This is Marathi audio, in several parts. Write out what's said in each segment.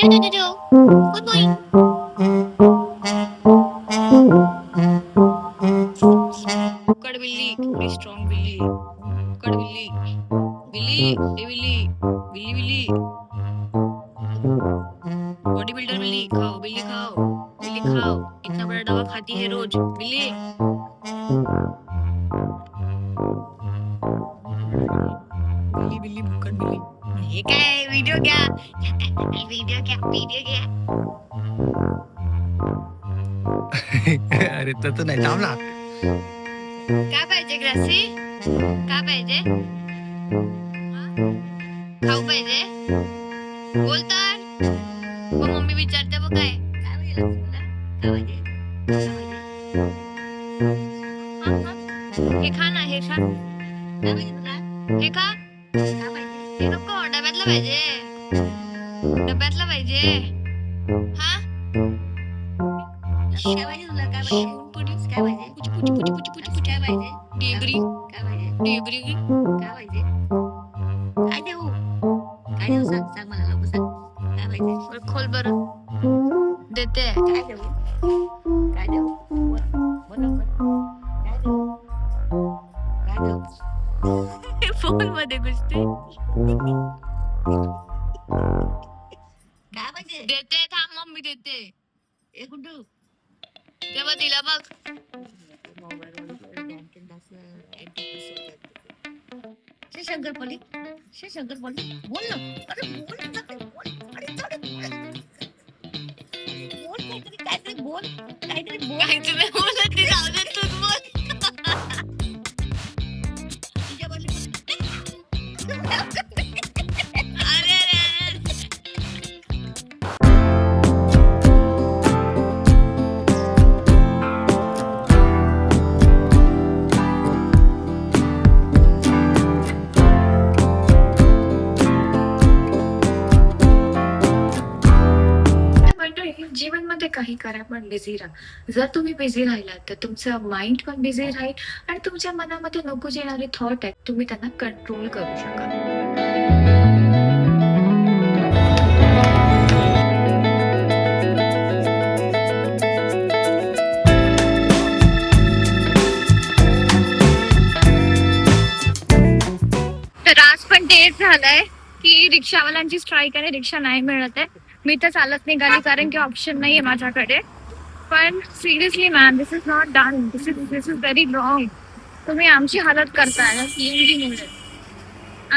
Good boy. कड बिल्ली केवढी स्ट्रॉंग बिल्ली कड बिल्ली बिल्ली ए बिल्ली बिल्ली बिल्ली बॉडी बिल्डर बिल्ली खाओ बिल्ली खाओ बिल्ली खाओ इतना बड़ा दवा खाती है रोज बिल्ली बिल्ली बिल्ली भुक्कड बिल्ली हे काय व्हिडिओ घ्या. व्हिडिओ घ्या व्हिडिओ घ्या. अरे तसं नाही थांब ना. काय पाहिजे ग्रासी? काय पाहिजे? हा? खाऊ पाहिजे? बोल तर. मग मम्मी विचारते बघ काय. काय पाहिजे तुला? काय पाहिजे? हा, हा. हे खा ना हे खा. काय पाहिजे तुला? हे खा. काय पाहिजे? हे नको डब्यातलं पाहिजे. डब्यातलं पाहिजे. हा? काय पाहिजे तुला? काय पाहिजे? काय पाहिजे? पुची पुची पुची पुची पुची पुची. काय पाहिजे? डेबरी काय पाहिजे? डेबरी काय पाहिजे? काय देऊ? काय देऊ सांग सांग मला लवकर सांग. काय पाहिजे? खोल बरं. देते. काय देऊ? काय पाहिजे देते थांब मम्मी देते. ए गुड्डू. तेव्हा तिला बघ. श्री शंकरपली श्री शंकरपली बोल ना. अरे बोल ना बोल. अरे बोल काहीतरी काहीतरी बोल. काहीतरी बोल. काहीतरी बोल ती जाऊ दे तू बोल. काही करा पण बिझी राहा. जर तुम्ही बिझी राहिलात तर तुमचं माइंड पण बिझी राहील आणि तुमच्या मनामध्ये नको जे येणारे थॉट आहेत तुम्ही त्यांना कंट्रोल करू शकाल. तर आज पण तेच झालंय की रिक्षावाल्यांची स्ट्राईक आहे रिक्षा नाही मिळत आहे. मी तर चालत निघाली कारण की ऑप्शन नाहीये माझ्याकडे. पण seriously ma'am this is not done this is this is very wrong तुम्ही आमची हालत करताय. सीएनजी मुळे.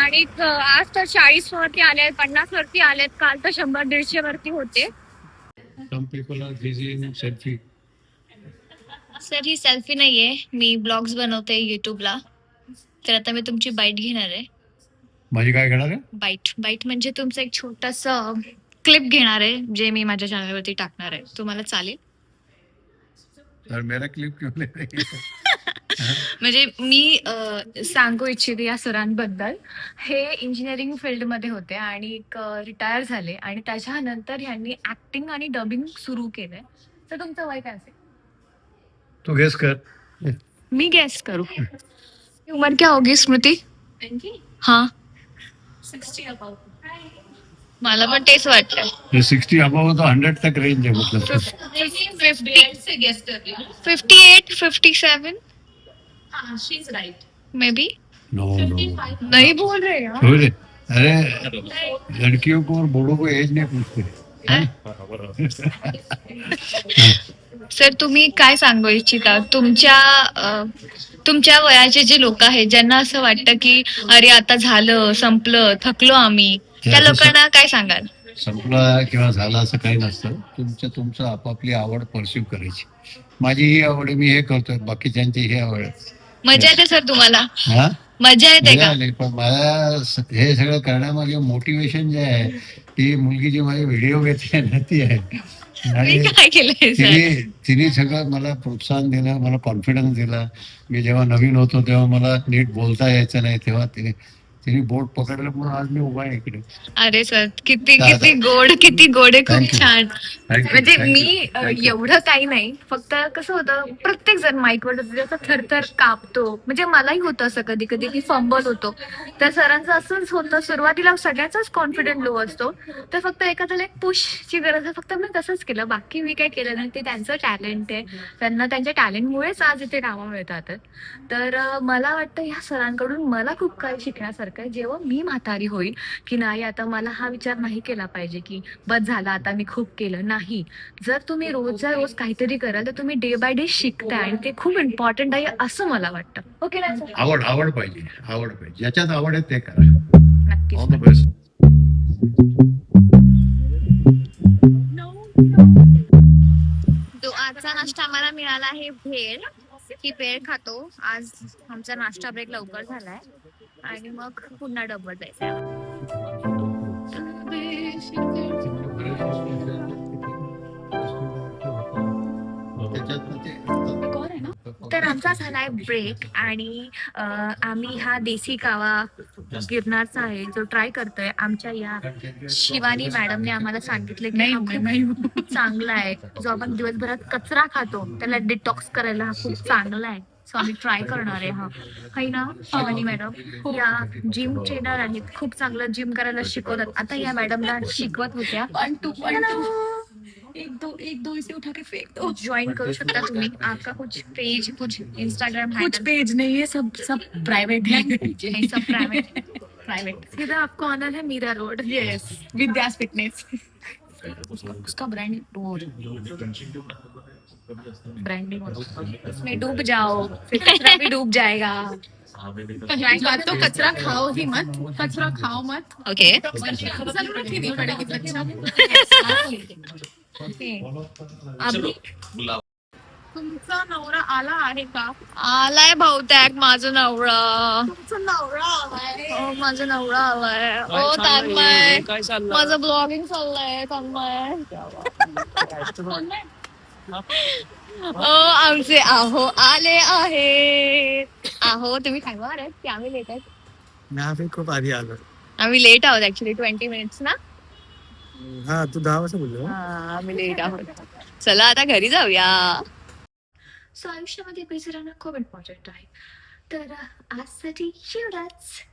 आणि आज तर चाळीस वरती आले पन्नास वरती आलेत. काल तर शंभर दीडशे वरती होते. सर ही सेल्फी नाहीये. मी ब्लॉग्स बनवते युट्यूबला तर आता मी तुमची बाईट घेणार आहे. माझी काय घेणार आहे? बाईट बाईट म्हणजे तुमचं एक छोटस क्लिप घेणार आहे जे मी माझ्या चॅनलवरती टाकणार आहे. तुम्हाला चालेल? तर मेरा क्लिप क्यों ले रही है? म्हणजे मी अ, सांगू इच्छिते या सरांबद्दल. हे इंजिनिअरिंग फील्डमध्ये होते आणि रिटायर झाले आणि त्याच्यानंतर ह्यांनी ऍक्टिंग आणि डबिंग सुरू केलंय. तर तुमचं वय काय असेल? तू गेस कर. मी गेस करू. उमर क्या होगी स्मृती? हाँ. मला पण तेच वाटलं. सिक्सटी अबाव तो हंड्रेड तक रेंज है मतलब fifty eight fifty seven may be no no नहीं बोल रहे यार. छोड़ दे अरे लड़कियों को और बूढ़ों को एज नहीं पूछते? सर तुम्ही काय सांगू इच्छिता? तुमच्या अ, तुमच्या वयाचे जे लोक आहेत ज्यांना असं वाटतं की अरे आता झालं संपलं थकलो आम्ही. त्या लोकांना काय सांगाल? संपला किंवा झाला असं काही नसतं. तुमचं तुमचं आपापली आवड परस्यू करायची. माझी ही आवड आहे, मी हे करतोय बाकीच्यांची ही आवड आहे. मजा येते सर तुम्हाला? हा? मजा येते मजा का? आली पण मला स- हे सगळं करण्यामागे मोटिवेशन जे आहे ती मुलगी जी माझी व्हिडिओ घेते ना ती आहे. मी आणि काय केलंय सर? तिने तिने सगळं मला प्रोत्साहन दिलं मला कॉन्फिडन्स दिला. मी जेव्हा नवीन होतो तेव्हा मला नीट बोलता यायचं नाही तेव्हा तिने तिने बोट पकडलं म्हणून आज मी उभा आहे इकडे. अरे सर किती दादा. किती गोड किती गोड आहे Thank खूप you. छान. Thank you, म्हणजे thank you, me a, thank you. एवढं काही नाही फक्त कसं होतं प्रत्येक जण माईकवर जसं थरथर कापतो. म्हणजे मलाही होतं असं कधी कधी की फंबल होतो. तर सरांचं असंच होतं सुरुवातीला सगळ्याचाच कॉन्फिडंट लो असतो. तर फक्त एखाद्याला एक पुशची गरज आहे. फक्त मी तसंच केलं. बाकी मी काय केलं नाही ते त्यांचं टॅलेंट आहे. त्यांना त्यांच्या टॅलेंटमुळेच आज इथे नावं मिळतात. तर अ, मला वाटतं या सरांकडून मला खूप काही शिकण्यासारखं आहे. जेव्हा मी म्हातारी होईल की नाही आता मला हा विचार नाही केला पाहिजे की बस झाला आता मी खूप केलं. नाही. जर तुम्ही रोजच्या रोज काहीतरी कराल तर तुम्ही डे बाय डे शिकताय आणि ते खूप इम्पॉर्टंट आहे असं मला वाटतं. ओके ना सर आवड आवड पाहिजे. आवड पाहिजे. ज्याच्यात आवड आहे ते करा. नक्कीच ऑल द बेस्ट तो आजचा नाश्ता आम्हाला मिळाला आहे भेळ. ही भेळ खातो. आज आमचा नाश्ता ब्रेक लवकर झालाय. आणि मग पुन्हा डबल जायचं तर आमचा झालाय ब्रेक आणि आम्ही हा देसी कावा गिरणारचा आहे जो ट्राय करतोय आमच्या या शिवानी मॅडमने आम्हाला सांगितले की हा खूप चांगला आहे. जो आपण दिवसभरात कचरा खातो त्याला डिटॉक्स करायला हा खूप चांगला आहे. सो आम्ही ट्राय करणार आहे हा. है ना शिवानी मॅडम? या जिम ट्रेनर आहेत खूप चांगलं जिम करायला शिकवतात. आता या मॅडमला शिकवत होत्या. टू वन टू एक दो एक दो इसे उठा के फेंक दो। जॉईन करू शकता तुम्ही आपका कुछ पेज कुछ इंस्टाग्राम कुछ पेज नहीं है सब सब प्राइवेट है। सब प्राइवेट प्राइवेट सीधा आपको आना है Mira Road. Yes Vidya's fitness उसका उसका ब्रांड ब्रांडिंग उसमें डूब जाओ फिर कचरा भी डूब जाएगा। बात तो कचरा खाओ ही मत कचरा खाओ मत। ओके ज़रूरत ही नहीं पड़ेगी अच्छा तुमचा नवरा आला आहे का? आलाय बहुतेक माझं नवरा. तुमचा नवरा आलाय. हो माझं नवरा आलाय. ओ तन्मय. माझं ब्लॉगिंग चाललंय तन्मय. ओ आमचे आहो आले आहे आहो तुम्ही टाइमवर आहेत की आम्ही लेट आहेत. मी आम्ही खूप आधी आलो. आम्ही लेट आहोत ऍक्च्युली ट्वेंटी मिनिट्स ना? हा तू दहा वाजता बोललो हा, आम्ही लेट आहोत. चला आता घरी जाऊया. सो आयुष्यामध्ये बिझी राहणं खूप इम्पॉर्टंट आहे. तर आजसाठी एवढाच.